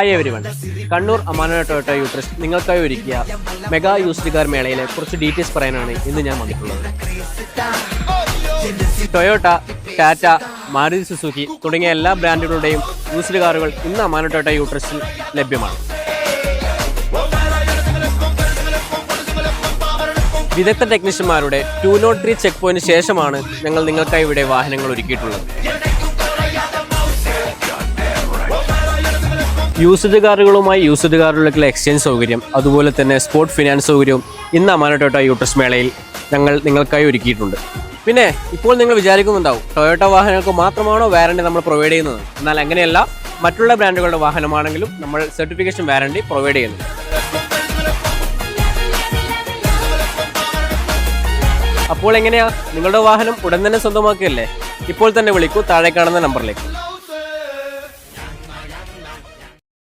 Hi everyone Kannur Amana Toyota uterus നിങ്ങൾക്കായി ഒരുക്കിയ mega used car മേളയിലെ കുറച്ച് ഡീറ്റെയിൽസ് പറയാനാണ് ഇന്ന് ഞാൻ വന്നിട്ടുള്ളത്. ടൊയോട്ട ടാറ്റ മാരുതി സുസുക്കി തുടങ്ങിയ എല്ലാ ബ്രാൻഡുകളുടെയും യൂസ്ഡ് കാറുകൾ ഇന്ന് അമാന ടൊയോട്ട യൂട്രസിൽ ലഭ്യമാണ്. വിദഗ്ധ ടെക്നീഷ്യന്മാരുടെ ടു നോട്ട് ത്രീ ചെക്ക് പോയിന്റിന് ശേഷമാണ് ഞങ്ങൾ നിങ്ങൾക്കായി ഇവിടെ വാഹനങ്ങൾ ഒരുക്കിയിട്ടുള്ളത്. യൂസ്ഡ് കാറുകളുമായി യൂസ്ഡ് കാറുകളിലേക്കുള്ള എക്സ്ചേഞ്ച് സൗകര്യം അതുപോലെ തന്നെ സ്പോർട്ട് ഫിനാൻസ് സൗകര്യവും ഇന്ന് അമാന ടൊയോട്ട യൂട്രസ് മേളയിൽ ഞങ്ങൾ നിങ്ങൾക്കായി ഒരുക്കിയിട്ടുണ്ട്. പിന്നെ ഇപ്പോൾ നിങ്ങൾ വിചാരിക്കുന്നുണ്ടാവും ടൊയോട്ട വാഹനങ്ങൾക്ക് മാത്രമാണോ വാറണ്ടി നമ്മൾ പ്രൊവൈഡ് ചെയ്യുന്നത്? എന്നാൽ അങ്ങനെയല്ല മറ്റുള്ള ബ്രാൻഡുകളുടെ വാഹനമാണെങ്കിലും നമ്മൾ സർട്ടിഫിക്കേഷൻ വാറണ്ടി പ്രൊവൈഡ് ചെയ്യുന്നു. അപ്പോൾ എങ്ങനെയാ? നിങ്ങളുടെ വാഹനം ഉടൻ തന്നെ സ്വന്തമാക്കുകയല്ലേ? ഇപ്പോൾ തന്നെ വിളിക്കൂ താഴെ കാണുന്ന നമ്പറിലേക്ക്